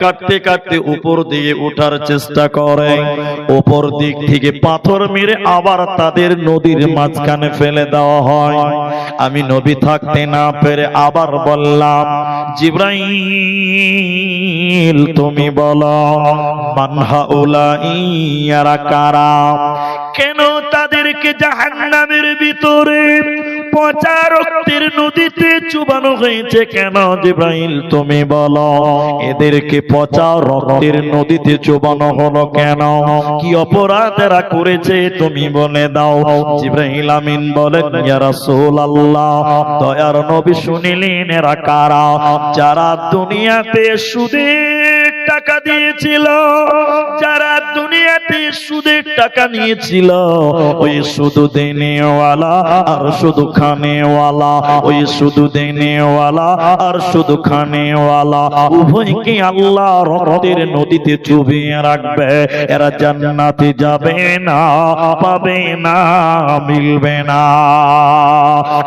কাটতে কাটতে উপর দিয়ে ওঠার চেষ্টা করে। উপর দিক থেকে পাথর মেরে আবার তাদের নদীর মাঝখানে ফেলে দেওয়া হয়। আমি নবী থাকতে না পেরে আবার বললাম, জিব্রাইল, তুমি বলো কারা? কেন তাদেরকে জাহান্নামের ভিতরে পচা রক্তের নদীতে চুবানো হয়েছে কেন জিব্রাইল, তুমি বলো। এদেরকে পচা রক্তের নদীতে চুবানো হলো কেন? কি অপরাধ এরা করেছে, তুমি বলে দাও। জিব্রাইল আমিন বলেন, ইয়া রাসূলুল্লাহ, দয়ার নবী শুনিলেন এরা কারা? যারা দুনিয়াতে সুদের টাকা দিয়েছিল, যারা সুদের টাকা নিয়েছিল। ওই শুধু দেনেওয়ালা আর শুধু খানেওয়ালা। ওই শুধু দেনেওয়ালা আর শুধু খানেওয়ালা। উভয়কে আল্লাহ রক্তের নদীতে চুবিয়ে রাখবে? এরা জান্নাতে যাবে না, পাবে না, মিলবে না।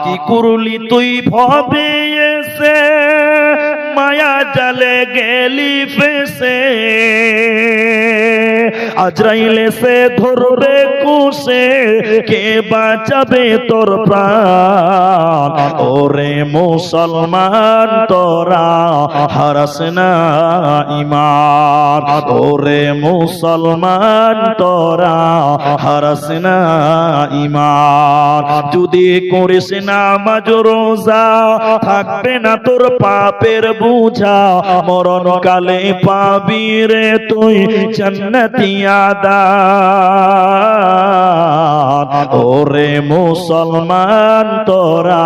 কি করলি তুই ভবে এসে? মায়া জালে গেলি ফেসে আজরাইলে সে ধরবে কুশে কে বাঁচাবে তোর প্রাণ? ওরে মুসলমান, তোরা হারাস না ইমান ওরে মুসলমান, তোরা হারাস না ইমান যদি করিস না মাজ রোজা, থাকবে না তোর পাপের বুঝা। মরণ কালে পাবি রে তুই, জান্নাতি আদান ওরে মুসলমান তোরা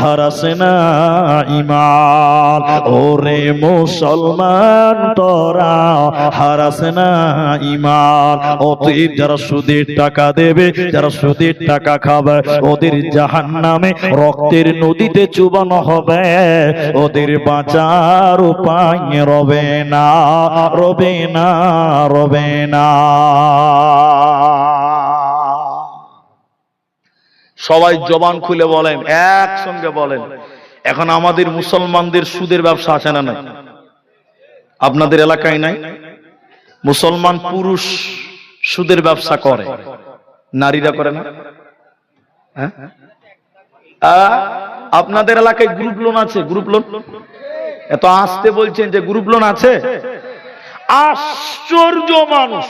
হারাস না ইমান ওরে মুসলমান তোরা হারাস না ইমান অতএব যারা সুদের টাকা দেবে যারা সুদের টাকা খাবে ওদের জাহান নামে রক্তের নদীতে চুবানো হবে। ওদের বাঁচার উপায় রবে না রবে না রবে না। সবাই জবান খুলে বলেন, একসঙ্গে বলেন, এখন আমাদের মুসলমানদের সুদের ব্যবসা আছে না নাই? আপনাদের এলাকায় নাই? মুসলমান পুরুষ সুদের ব্যবসা করে, নারীরা করে না? হ্যাঁ? আপনাদের এলাকায় গ্রুপ লোন আছে গ্রুপ লোন এত আসতে বলছেন যে গ্রুপ লোন আছে? আশ্চর্য মানুষ।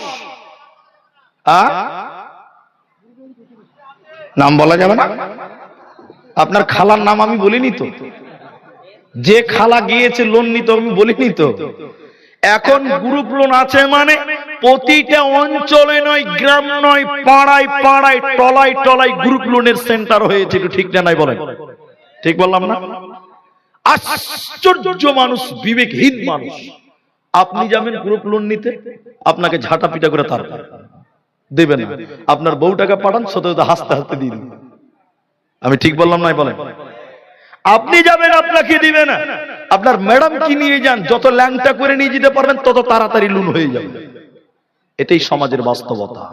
আ? নাম বলা যাবে না? আপনার খালার নাম আমি বলিনি তো। যে খালা গিয়েছে লোন নিতে আমি বলিনি তো। এখন গ্রুপ লোন আছে মানে প্রতিটা অঞ্চলে নয়, গ্রাম নয়, পাড়ায় পাড়ায়, টলায় টলায় গ্রুপ লোনের সেন্টার হয়েছে, একটু ঠিক না নাই বলেন? ঠিক বললাম না? আশ্চর্য মানুষ, বিবেকহীন মানুষ। আপনি যাবেন গ্রুপ লোন নিতে, আপনাকে ঝাঁটা পিটা করে তার। দেবেন না। আপনার বউ টাকা পাঠান সত হাসতে হাসতে দিন আমি ঠিক বললাম নাই বলেন? আপনি যাবেন, আপনাকে দিবে না। আপনার ম্যাডাম কি নিয়ে যান, যত ল্যাংটা করে নিয়ে যেতে পারবেন, তত তাড়াতাড়ি লুন হয়ে যাবে। এটাই সমাজের বাস্তবতা।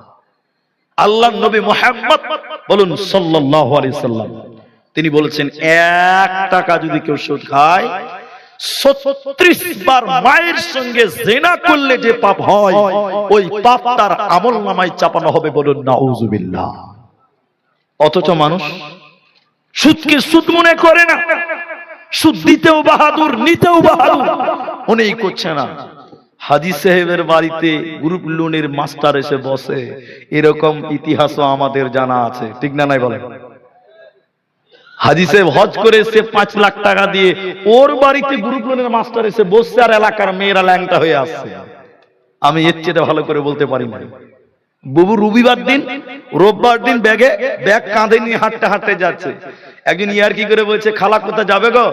আল্লাহ নবী মোহাম্মদ বলুন, সাল্লাল্লাহু আলাইহি সাল্লাম, তিনি বলেছেন, এক টাকা যদি কেউ সুদ খায় ছত্রিশ বার মায়ের সঙ্গে জেনা করলে যে পাপ হয়, ওই পাপ তার আমল নামায় চাপানো হবে বলুন নাউজুবিল্লাহ। অথচ মানুষ সুদকে সুদ মনে করে না। সুদ দিতেও বাহাদুর, নিতেও বাহাদুর। উনি করছে না। হাজি সাহেবের বাড়িতে গ্রুপ লোনের মাস্টার এসে বসে। এরকম ইতিহাসও আমাদের জানা আছে। ঠিক না নাই বলেন? হাজি সাহেব হজ করে এসে পাঁচ লাখ টাকা দিয়ে ওর বাড়িতে গ্রুপ লোনের মাস্টার এসে বসছে আর এলাকার মেয়েরা ল্যাংটা হয়ে আসছে। আমি এর চেয়ে ভালো করে বলতে পারি না। বুবু রবিবার দিন রোববার দিন ব্যাগে ব্যাগ কাঁধে নিয়ে হাঁটতে হাঁটতে যাচ্ছে। একজন ইয়ার কি করে বলছে খালা কোথা যাবে গো?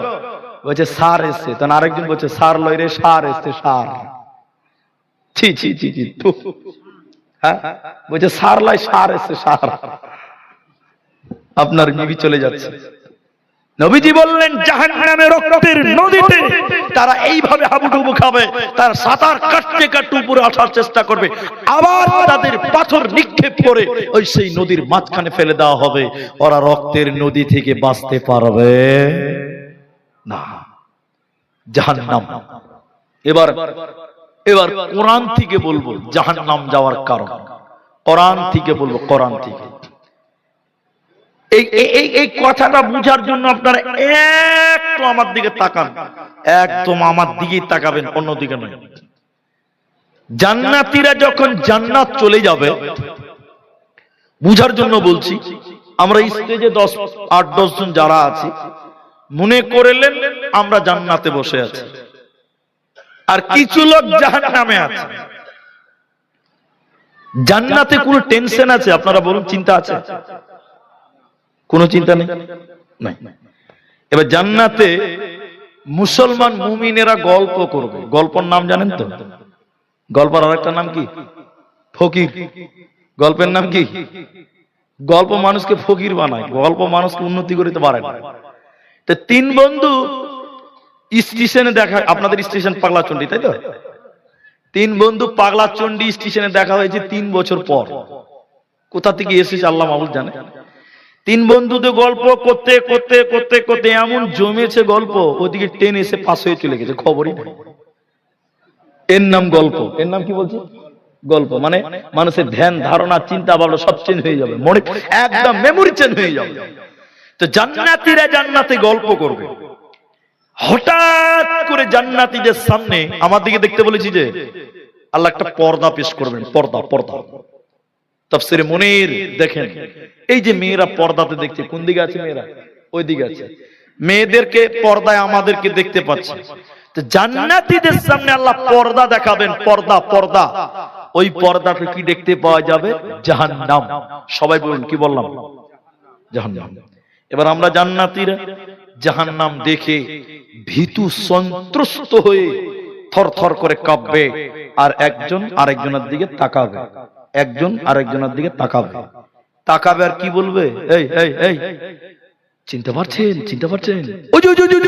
বলছে সার এসছে। তখন আরেকজন বলছে সার লই রে সার এসছে সার। ছি ছি ছি ছি থু। হ্যাঁ? বলছে সার লাই সার এসছে সার। আপনার বিবি চলে যাচ্ছে। নবীজি বললেন, জাহান্নামে রক্তের নদীতে তারা এইভাবে হাবুডুবু খাবে, তার সাঁতার কাটতে কাটতে উপরে আসার চেষ্টা করবে, আবার তাদের পাথর নিক্ষেপ করে ওই সেই নদীর মাঝখানে ফেলে দেওয়া হবে, ওরা রক্তের নদী থেকে বাঁচতে পারবে না। জাহান নাম এবার এবার কোরআন থেকে বলব জাহান নাম যাওয়ার কারণ। কোরআন থেকে বলব, কোরআন থেকে। এই, এই- কথাটা বুঝার জন্য আপনারা একটু আমার দিকে তাকান। একদম আমার দিকেই তাকাবেন অন্যদিকে নয়। জান্নাতীরা যখন জান্নাত চলে যাবে, বুঝার জন্য বলছি, আমরা স্টেজে দশ, আট, দশ জন যারা আছি, মনে করলেন আমরা জান্নাতে বসে আছি। আর কিছু লোক জাহান্নামে আছে। জান্নাতে কোনো টেনশন আছে? আপনারা বলুন, চিন্তা আছে? কোনো চিন্তা নেই? নাই। এবার জান্নাতে মুসলমান মুমিনেরা গল্প করবে। গল্পর নাম জানেন তো? গল্পের আরেকটা নাম কি? ফকির। গল্পের নাম কি? গল্প মানুষকে ফকির বানায়। গল্প মানুষকে উন্নতি করতে পারে না। তো তিন বন্ধু স্টেশনে দেখা, আপনাদের স্টেশন পাগলাচন্ডী তাই তো? তিন বন্ধু পাগলাচন্ডী স্টেশনে দেখা হয়েছে তিন বছর পর। কোথা থেকে এসেছে আল্লাহ মাহবুল জানে? তিন বন্ধুতে গল্প করতে করতে করতে করতে এমন জমেছে গল্প, ওদিকে ট্রেন এসে পাশ হয়ে চলে গেছে, খবরই নেই। এর নাম গল্প। এর নাম কি বলছে? গল্প মানে মানুষের ধ্যান, ধারণা, চিন্তা ভাবনা সব চেঞ্জ হয়ে যাবে। মনে, একদম মেমোরি চেঞ্জ হয়ে যাবে। তো জান্নাতীরা জান্নাতে গল্প করবে। হঠাৎ করে জান্নাতীদের সামনে, আমার দিকে দেখতে বলেছি যে, আল্লাহ একটা পর্দা পেশ করবেন, পর্দা পর্দা। তফসিরে মনির দেখেন। এই যে মেয়েরা পর্দাতে দেখছে, কোন দিকে আছে মেয়েরা? ওই দিকে আছে। মেয়েদেরকে পর্দায় আমাদেরকে দেখতে পাচ্ছে। জান্নাতীদের সামনে আল্লাহ পর্দা দেখাবেন, পর্দা পর্দা। ওই পর্দাতে কি দেখতে পাওয়া যাবে? জাহান্নাম। সবাই বলুন, কি বললাম? জাহান্নাম। এবার আমরা জান্নাতীরা জাহান্নাম দেখে ভীতু সন্ত্রস্ত হয়ে থর থর করে কাঁপবে আর একজন আরেকজনের দিকে তাকাবে। একজন আরেকজনের দিকে তাকাবে তাকাবে আর কি বলবে এই এই এই চিনতে পারছেন চিনতে পারছেন ওই ওই ওই ওই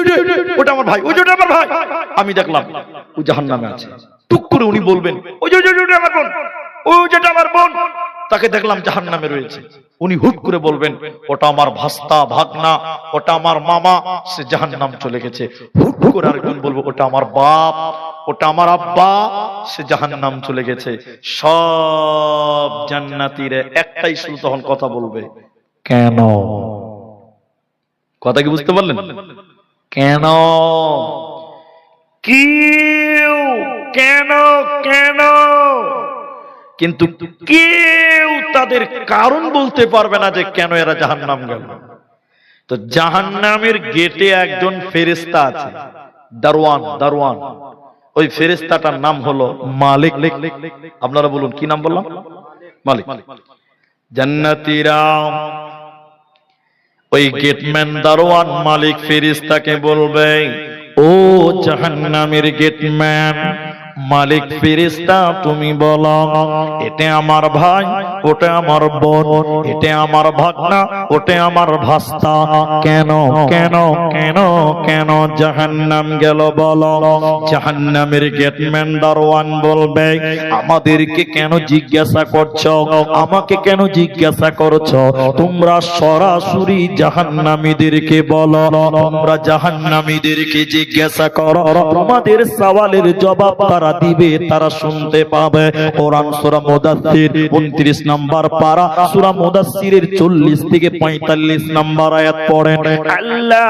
ওটা আমার ভাই ওই ওটা আমার ভাই আমি দেখলাম ও জাহান নামে আছে টুক করে উনি বলবেন ওই ওই ওই ওটা আমার বোন ওই যেটা আমার বোন তাকে দেখলাম জাহান নামে রয়েছে। উনি হুট করে বলবেন, ওটা আমার ভাস্তা, ভাগনা, ওটা আমার মামা। সে জাহান নাম চলে গেছে। হুট করে আরেকজন বলব, ওটা আমার বাপ, ওটা আমার আব্বা। সে জাহান নাম চলে গেছে। সব জান্নাতিরে একটাই শুধু তখন কথা বলবে, কেন? কথা কি বুঝতে পারলেন? কেন? কেউ, কেন কেন? কিন্তু কেউ তাদের কারণ বলতে পারবে না যে কেন এরা জাহান্নাম গেল। তো জাহান্নামের গেটে একজন ফেরেস্তা আছে দারওয়ান দারওয়ান ওই ফেরেস্তাটার নাম হলো মালিক। আপনারা বলুন, কি নাম বললাম? মালিক। জান্নাতিরাম ওই গেটম্যান, দারোয়ান, মালিক ফেরিস্তাকে বলবে, ও জাহান্নামের গেটম্যান মালিক ফেরিস্তা তুমি বলো এটা আমার ভাই ওটা আমার বোন এটা আমার ভাগনা ওটা আমার ভাস্তা। কেন কেন কেন কেন জাহান্নাম গেল বলো। জাহান্নামের গেটম্যান দারোয়ান বলবে আমাদেরকে কেন জিজ্ঞাসা করছ? আমাকে কেন জিজ্ঞাসা করছ? তোমরা সরাসরি জাহান্নামীদেরকে বলো। তোমরা জাহান্নামীদেরকে জিজ্ঞাসা করো। তোমাদের সওয়ালের জবাব তারা দিবে তারা শুনতে পাবে। কোরআন সূরা মুদাথির 29 নাম্বার পারা। সূরা মুদাথিরের 40 থেকে 45 নম্বর আয়াত পড়েন আল্লাহ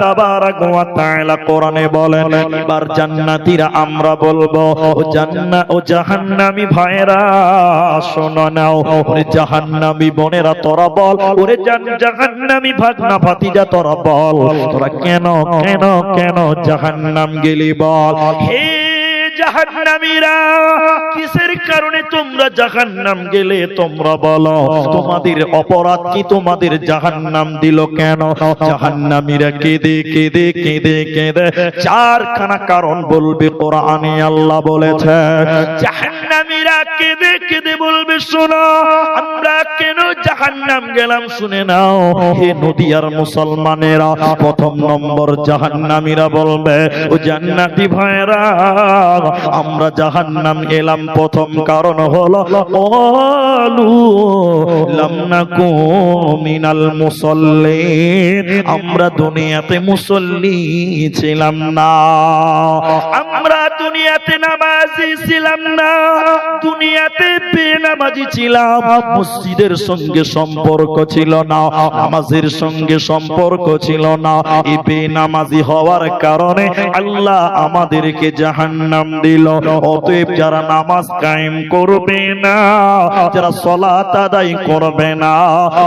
তাবারাক ওয়া তাআলা কোরআনে বলেন, এবার জান্নাতীরা আমরা বলব, ও জান্নাত ও জাহান্নামী ভাইরা শোনো নাও। ওরে জাহান্নামী বোনেরা, তোরা বল। ওরে জাহান্নামী ভাগনা ভাতিজা তোরা বল। তোরা কেন কেন কেন জাহান্নাম গেলি বল? হে জাহান্নামীরা। কিসের কারণে তোমরা জাহান্নাম গেলে তোমরা বলো, তোমাদের অপরাধ কি তোমাদের জাহান্নাম দিল কেন? জাহান্নামীরা কেঁদে কেঁদে কেঁদে কেঁদে, চারখানা কারণ বলবে কোরআনে আল্লাহ বলেছে। জাহান্নামীরা কেঁদে কেঁদে বলবে, শোনো, আমরা কেন জাহান্নাম গেলাম, শুনে নাও। হে নদিয়ার মুসলমানেরা, প্রথম নম্বর জাহান্নামীরা বলবে, ও জান্নাতি ভাইরা আমরা জাহান্নাম এলাম, প্রথম কারণ হলো অলু লামনাকু মিনাল মুসল্লিন, আমরা দুনিয়াতে মুসল্লি ছিলাম না। আমরা দুনিয়াতে নামাজি ছিলাম না, দুনিয়াতে বেনামাজি ছিলাম। মসজিদের সঙ্গে সম্পর্ক ছিল না, নামাজের সঙ্গে সম্পর্ক ছিল না। এই বেনামাজি হওয়ার কারণে আল্লাহ আমাদেরকে জাহান্নাম দিল। অতএব যারা নামাজ কায়েম করবে না, যারা সলাত আদায় করবে না,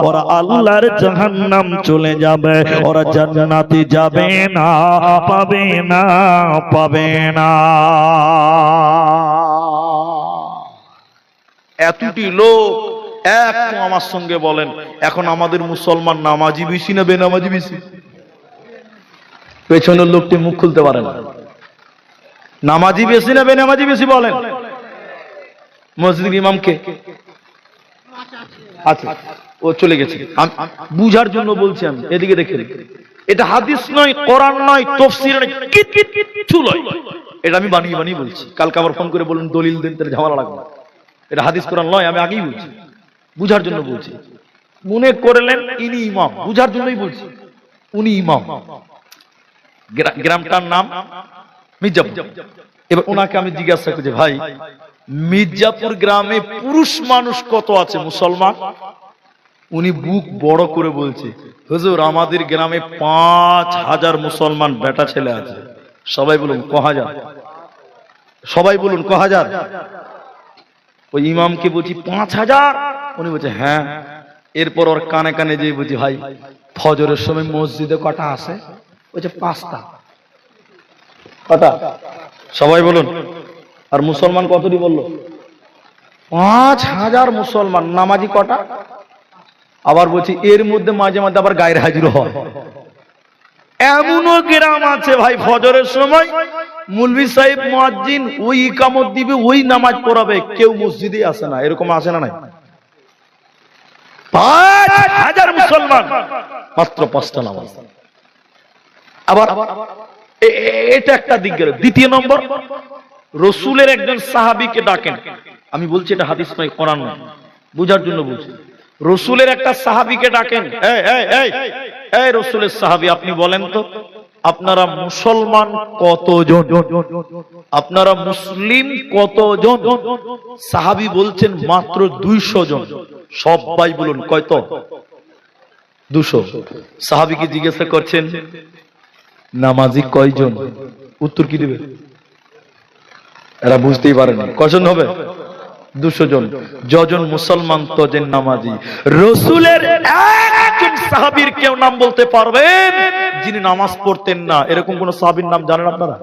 ওরা আল্লাহর জাহান্নাম চলে যাবে, ওরা জান্নাতে যাবে না, পাবে না পাবে না। এতটি লোক এক আমার সঙ্গে বলেন, এখন আমাদের মুসলমান নামাজি বেশি না বেনামাজি বেশি পেছনের লোকটি মুখ খুলতে পারে না। নামাজি বেশি না বেনামাজি বেশি বলেন? মসজিদ ইমামকে আচ্ছা। ও চলে গেছে। বুঝার জন্য বলছি আমি, এদিকে দেখে এটা হাদিস নয়, কোরআন নয়, তফসির এটা আমি বানিয়ে বানিয়ে বলছি। কালকে আবার ফোন করে বলুন দলিল দেন, তাহলে ঝামেলা লাগবে এটা হাদিস, কোরআন নয়, আমি আগেই বলছি। বুঝার জন্য বলছি। মনে করলেন ইনি ইমাম, বুঝার জন্যই বলছি। উনি ইমাম। গ্রামটার নাম মির্জাপুর। এবার ওনাকে আমি জিজ্ঞাসা করছি, ভাই, মির্জাপুর গ্রামে পুরুষ মানুষ কত আছে, মুসলমান? উনি বুক বড় করে বলছে, হুজুর, আমাদের গ্রামে পাঁচ হাজার মুসলমান বেটা ছেলে আছে। সবাই বলুন, ক হাজার? সবাই বলুন, ক হাজার? ওই ইমামকে বলছি, পাঁচ হাজার? উনি বলছে হ্যাঁ। এরপর ওর কানে কানে যেয়ে বলছি, ভাই, ফজরের সময় মসজিদে কটা আছে? বলছে, পাঁচটা। কটা? সবাই বলুন। আর মুসলমান কতটি বলল? পাঁচ হাজার মুসলমান। নামাজি কটা? আবার বলছি, এর মধ্যে মাঝে মাঝে আবার গায়ের হাজির হয়। এমনও গ্রাম আছে ভাই ফজরের সময়, মুলবি সাহেব মুয়াজ্জিন ওই ইকামত দিবে, ওই নামাজ পড়াবে, কেউ মসজিদে আসে না, এরকম আসে না নাই। পাঁচ হাজার মুসলমান, মাত্র পাঁচটা নামাজ। আবার এটা একটা দিক গেল। দ্বিতীয় নম্বর, রসুলের একজন সাহাবীকে ডাকেন। আমি বলছি, এটা হাদিস নয়, কোরআন বুঝার জন্য বলছি। রসুলের একটা সাহাবিকে ডাকেন। এই, রসুলের সাহাবী আপনি বলেন তো আপনারা মুসলমান কতজন? আপনারা মুসলিম কতজন? সাহাবী বলছেন মাত্র দুইশো জন। সবাই বলুন কয়তো দুশো। সাহাবীকে জিজ্ঞাসা করছেন নামাজি কয়জন? উত্তর কি দিবে? এরা বুঝতেই পারেনি। কজন হবে? দুশো জন। যজন মুসলমান তজন নামাজি। রসুলের একজন সাহাবীর কেউ নাম বলতে পারবেন যিনি নামাজ পড়তেন না। এরকম কোন সাহাবীর নাম জানেন আপনারা?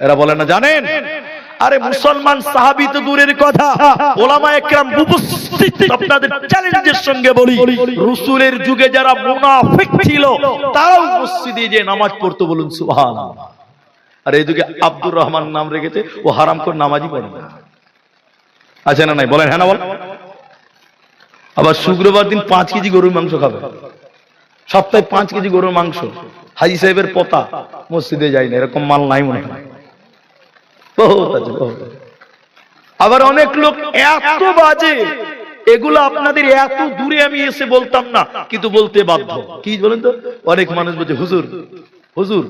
এরা বলেন না, জানেন? আরে মুসলমান সাহাবী তো দূরের কথা। ওলামা একরাম আপনাদের চ্যালেঞ্জের সঙ্গে বলি, রসুলের যুগে যারা মুনাফিক ছিল, তারাও মসজিদে যে নামাজ পড়তো বলুন, সুবহানাল্লাহ। আর এই যুগে আব্দুর রহমান নাম রেখেছে, ও হারাম করে নামাজই পড়ে না। আছে না নাই? বলেন হ্যাঁ না বল আবার শুক্রবার দিন পাঁচ কেজি গরুর মাংস খাবে। সপ্তাহে পাঁচ কেজি গরুর মাংস। হাজি সাহেবের পতা। মসজিদে যায় না, এরকম মাল নাই মনে হয়। আবার অনেক লোক এত বাজে, এগুলো আপনাদের এত দূরে আমি এসে বলতাম না, কিন্তু বলতে বাধ্য। কি বলেন তো? অনেক মানুষ বলছে, হুজুর হুজুর,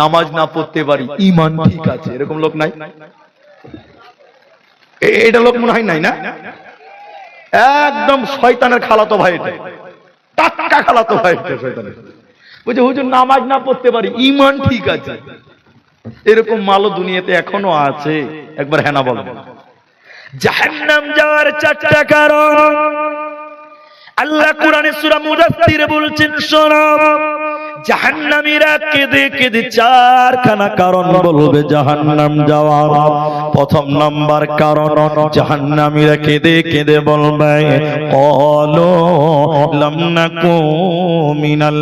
নামাজ না পড়তে পারি ইমান ঠিক আছে। এরকম লোক নাই? এটা লোক মনে হয় নাই না? একদম শয়তানের খালাতো ভাই টাটকা খালাতো ভাই শয়তানের। বলছে, হুজুর, নামাজ না পড়তে পারি ইমান ঠিক আছে। এরকম মালও দুনিয়াতে এখনও আছে। একবার হেনা বলো জাহান্নাম যাওয়ার চারটা কারণ। আল্লাহ কোরআনে সূরা মুদাথথিরে বলছেন, শোনো। জাহান্নামীরা কেঁদে কেঁদে চারখানা কারণ বলবে জাহান্নাম যাওয়ার প্রথম নাম্বার কারণ, জাহান্নামীরা কেঁদে কেঁদে বলবে অলো মিনাল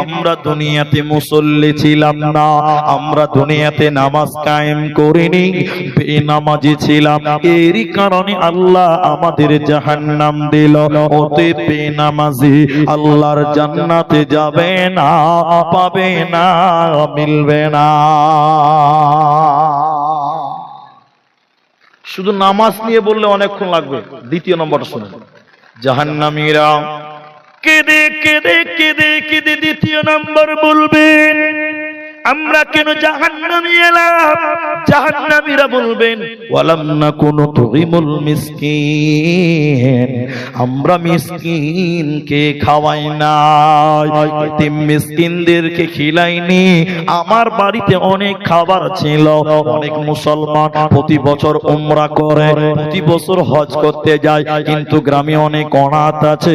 আমরা দুনিয়াতে মুসল্লি ছিলাম না, আমরা দুনিয়াতে নামাজ কায়েম করিনি, বেনামাজি ছিলাম, এরই কারণে আল্লাহ আমাদের জাহান্নাম দিল ওতে বেনামাজি আল্লাহর জান্নাতে যাবে না, পাবে না, মিলবে না। শুধু নামাজ নিয়ে বললে অনেকক্ষণ লাগবে, দ্বিতীয় নম্বরটা শুনে জাহান্নামীরা কেঁদে কেঁদে কেঁদে কেঁদে দ্বিতীয় নম্বর বলবেন। আমরা কেন জাহান্নামে এলাম? জাহান্নামীরা বলবেন, ওয়ালাম নাকুনু তুগিমুল মিসকিন। আমরা মিসকিনকে খাওয়াই না এতিম মিসকিনদেরকে খিলাইনি। আমার বাড়িতে অনেক খাবার ছিল, অনেক মুসলমান প্রতি বছর উমরা করে, প্রতি বছর হজ করতে যায়, কিন্তু গ্রামে অনেক অনাথ আছে,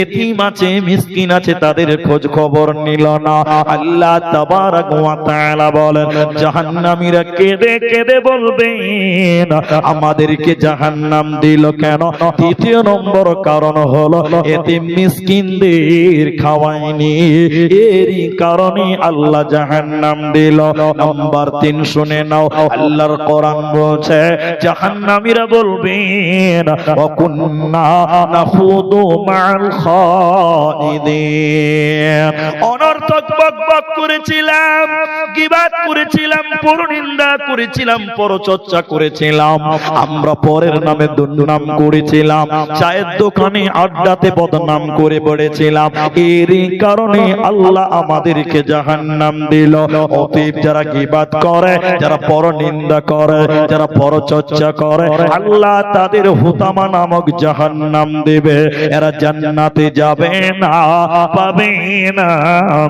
এতিম আছে, মিসকিন আছে, তাদের খোঁজ খবর নিল না। আল্লাহ তাবারাক ওয়া তাআলা বলেন, জাহান্নামীরা কেঁদে কেঁদে বলবেন আমাদেরকে জাহান্নাম দিল কেন? তৃতীয় নম্বর কারণ হলো, এতিম মিসকিনদের খাওয়ায়নি। এরই কারণে আল্লাহ জাহান্নাম দিল। নাম্বার তিন, শুনে নাও, আল্লাহর কোরআন বলছে, জাহান্নামীরা বলবেন অকুন্না নাখুদু মাল অনর্থক বকবক করেছিলাম। গিবাদ করেছিলাম, পরনিন্দা করেছিলাম, পরচর্চা করেছিলাম। আমরা পরের নামে দুর্নাম করেছিলাম, চায়ের দোকানে আড্ডাতে বদনাম করে পড়েছিলাম। এরই কারণে আল্লাহ আমাদেরকে জাহান্নাম দিল। অতীত যারা গিবাদ করে, যারা পরনিন্দা করে, যারা পরচর্চা করে, আল্লাহ তাদের হুতামা নামক জাহান্নাম দেবে। এরা জান্নাতে যাবে না, পাবে না,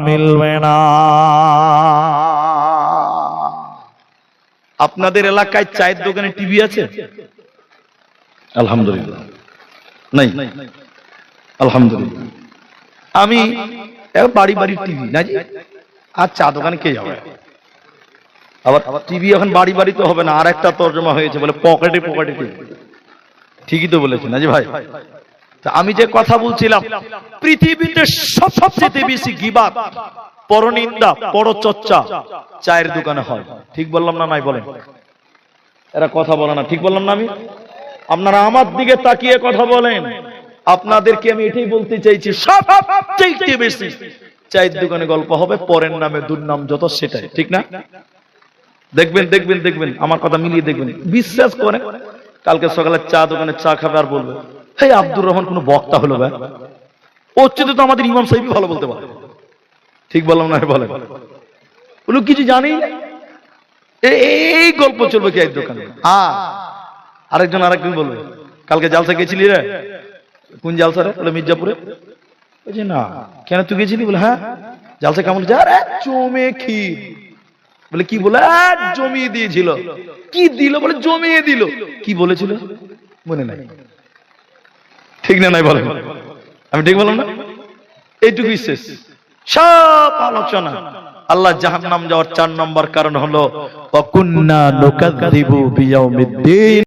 মিলবে না। আপনাদের এলাকায় চায়ের দোকানে টিভি আছে? আলহামদুলিল্লাহ। নাই। আলহামদুলিল্লাহ। আমি বাড়ি বাড়ি টিভি না আর চা দোকানে কে যাবে? আবার টিভি এখন বাড়ি বাড়ি তো হবে না আর একটা তর্জমা হয়েছে বলে পকেটে পকেটে টিভি। ঠিকই তো বলেছেন না যে ভাই? আমি যে কথা বলছিলাম পৃথিবীতে সবচেয়ে বেশি গিবাদ পরনিন্দা পরচর্চা চায়ের দোকানে হয়। ঠিক বললাম না নাই বলেন। এরা কথা বলে না ঠিক বললাম না আমি? আপনারা আমার দিকে তাকিয়ে কথা বলেন। আপনাদেরকে আমি এটাই বলতে চাইছি সবচেয়ে বেশি চায়ের দোকানে গল্প হবে পরের নামে দুর্নাম যত সেটাই ঠিক না? দেখবেন দেখবেন দেখবেন আমার কথা মিলিয়ে দেখবেন। বিশ্বাস করেন কালকে সকালে চা দোকানে চা খাবে আর বলবে হে আব্দুর রহমান কোন বক্তা হলো ভাই। ওর চেয়ে তো আমাদের ইমাম সাহেবই ভালো বলতে পারে। ঠিক বললাম না বলেন। ওগুলো কিছু জানি? এই গল্প চলবে কি এক দোকানে? হ্যাঁ আরেকজন আরেকজন বলবে কালকে জালসা গেছিলি রে? কোন জালসা রে? বলে মির্জাপুরে। বলছে না। কেন তুই গেছিলি? বলে হ্যাঁ। জালসা কেমন যা রে জমে ক্ষীর। বলে কি বলে? "আহ, জমিয়ে দিয়েছিল। কি দিল? বলে জমিয়ে দিল। কি বলেছিল? মনে নাই। ঠিক না নাই বলেন? আমি ঠিক বললাম না? এইটুকুই শেষ। সব আলোচনা। আল্লাহ জাহান নাম যাওয়ার চার নম্বর কারণ হলো অকুন্না নোকাদিবু বিয়াউমিদ্দিন